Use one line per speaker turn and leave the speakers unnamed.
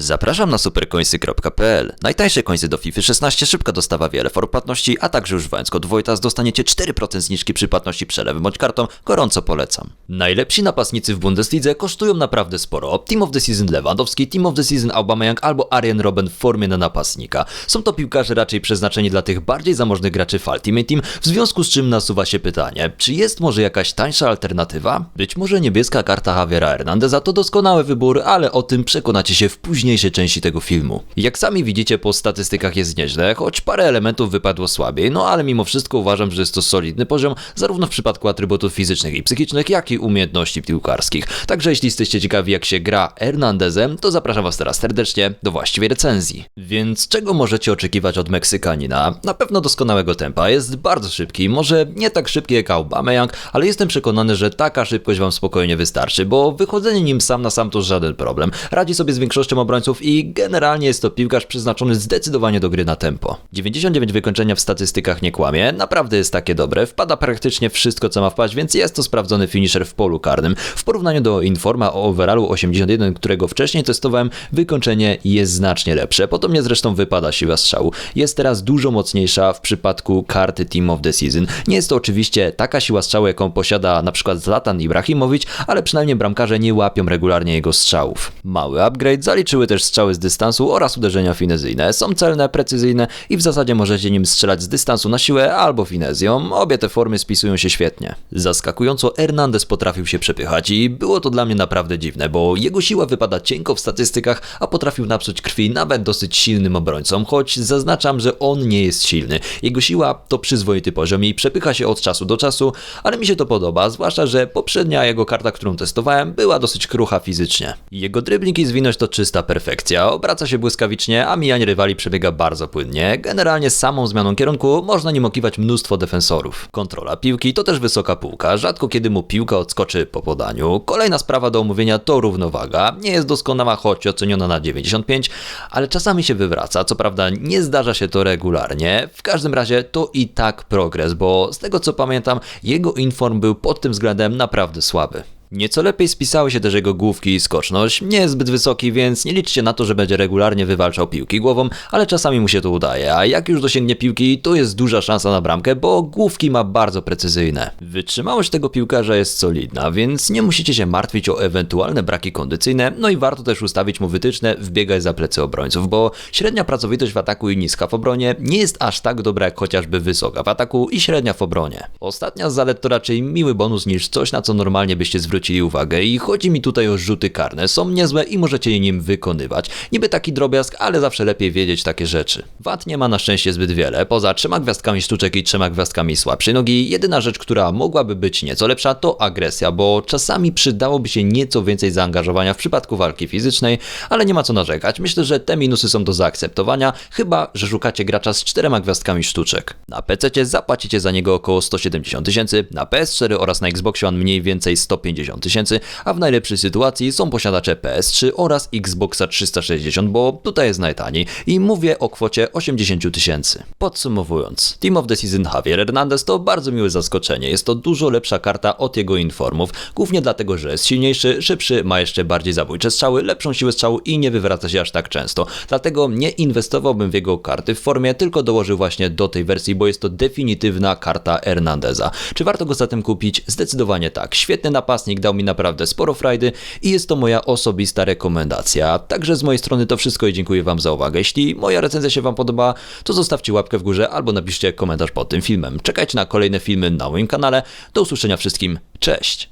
Zapraszam na supercoinsy.pl. Najtańsze coinsy do FIFA 16, szybka dostawa, wiele form płatności, a także używając kod Wojtas dostaniecie 4% zniżki przy płatności przelewem bądź kartą. Gorąco polecam. Najlepsi napastnicy w Bundeslidze kosztują naprawdę sporo. Team of the Season Lewandowski, Team of the Season Aubameyang albo Arjen Robben w formie na napastnika. Są to piłkarze raczej przeznaczeni dla tych bardziej zamożnych graczy w Ultimate Team, w związku z czym nasuwa się pytanie, czy jest może jakaś tańsza alternatywa? Być może niebieska karta Javiera Hernandeza to doskonały wybór, ale o tym przekonacie się w późniejszej części tego filmu. Jak sami widzicie po statystykach jest nieźle, choć parę elementów wypadło słabiej, no ale mimo wszystko uważam, że jest to solidny poziom, zarówno w przypadku atrybutów fizycznych i psychicznych, jak i umiejętności piłkarskich. Także jeśli jesteście ciekawi jak się gra Hernandezem, to zapraszam was teraz serdecznie do właściwej recenzji. Więc czego możecie oczekiwać od Meksykanina? Na pewno doskonałego tempa, jest bardzo szybki, może nie tak szybki jak Aubameyang, ale jestem przekonany, że taka szybkość wam spokojnie wystarczy, bo wychodzenie nim sam na sam to żaden problem. Radzi sobie z większością obrońców i generalnie jest to piłkarz przeznaczony zdecydowanie do gry na tempo. 99 wykończenia w statystykach nie kłamie, naprawdę jest takie dobre, wpada praktycznie wszystko co ma wpaść, więc jest to sprawdzony finisher w polu karnym. W porównaniu do Informa o overallu 81, którego wcześniej testowałem, wykończenie jest znacznie lepsze. Podobnie zresztą wypada siła strzału. Jest teraz dużo mocniejsza w przypadku karty Team of the Season. Nie jest to oczywiście taka siła strzału, jaką posiada na przykład Zlatan Ibrahimowicz, ale przynajmniej bramkarze nie łapią regularnie jego strzałów. Mały upgrade zaliczyły też strzały z dystansu oraz uderzenia finezyjne. Są celne, precyzyjne i w zasadzie możecie nim strzelać z dystansu na siłę albo finezją. Obie te formy spisują się świetnie. Zaskakująco Hernandez potrafił się przepychać i było to dla mnie naprawdę dziwne, bo jego siła wypada cienko w statystykach, a potrafił napsuć krwi nawet dosyć silnym obrońcom, choć zaznaczam, że on nie jest silny. Jego siła to przyzwoity poziom i przepycha się od czasu do czasu, ale mi się to podoba, zwłaszcza, że poprzednia jego karta, którą testowałem, była dosyć krucha fizycznie. Jego dribbling i zwinność to czysta perfekcja, obraca się błyskawicznie, a mijanie rywali przebiega bardzo płynnie. Generalnie z samą zmianą kierunku można nim okiwać mnóstwo defensorów. Kontrola piłki to też wysoka półka, rzadko kiedy mu piłka odskoczy po podaniu. Kolejna sprawa do omówienia to równowaga. Nie jest doskonała, choć oceniona na 95, ale czasami się wywraca. Co prawda nie zdarza się to regularnie. W każdym razie to i tak progres, bo z tego co pamiętam, jego inform był pod tym względem naprawdę słaby. Nieco lepiej spisały się też jego główki i skoczność. Nie jest zbyt wysoki, więc nie liczcie na to, że będzie regularnie wywalczał piłki głową, ale czasami mu się to udaje, a jak już dosięgnie piłki, to jest duża szansa na bramkę, bo główki ma bardzo precyzyjne. Wytrzymałość tego piłkarza jest solidna, więc nie musicie się martwić o ewentualne braki kondycyjne, no i warto też ustawić mu wytyczne wbiegaj za plecy obrońców, bo średnia pracowitość w ataku i niska w obronie nie jest aż tak dobra jak chociażby wysoka w ataku i średnia w obronie. Ostatnia z zalet to raczej miły bonus niż coś, na co normalnie byście zwrócili zwrócili uwagę i chodzi mi tutaj o rzuty karne. Są niezłe i możecie je nim wykonywać. Niby taki drobiazg, ale zawsze lepiej wiedzieć takie rzeczy. Wad nie ma na szczęście zbyt wiele. Poza trzema gwiazdkami sztuczek i trzema gwiazdkami słabszej nogi, jedyna rzecz, która mogłaby być nieco lepsza to agresja, bo czasami przydałoby się nieco więcej zaangażowania w przypadku walki fizycznej, ale nie ma co narzekać. Myślę, że te minusy są do zaakceptowania, chyba, że szukacie gracza z czterema gwiazdkami sztuczek. Na PC zapłacicie za niego około 170 tysięcy, na PS4 oraz na Xbox One mniej więcej 150 tysięcy, a w najlepszej sytuacji są posiadacze PS3 oraz Xboxa 360, bo tutaj jest najtaniej i mówię o kwocie 80 tysięcy. Podsumowując, Team of the Season Javier Hernandez to bardzo miłe zaskoczenie, jest to dużo lepsza karta od jego informów, głównie dlatego, że jest silniejszy, szybszy, ma jeszcze bardziej zabójcze strzały, lepszą siłę strzału i nie wywraca się aż tak często. Dlatego nie inwestowałbym w jego karty w formie, tylko dołożył właśnie do tej wersji, bo jest to definitywna karta Hernandeza. Czy warto go zatem kupić? Zdecydowanie tak. Świetny napastnik, dał mi naprawdę sporo frajdy i jest to moja osobista rekomendacja. Także z mojej strony to wszystko i dziękuję Wam za uwagę. Jeśli moja recenzja się Wam podoba, to zostawcie łapkę w górze albo napiszcie komentarz pod tym filmem. Czekajcie na kolejne filmy na moim kanale. Do usłyszenia wszystkim. Cześć!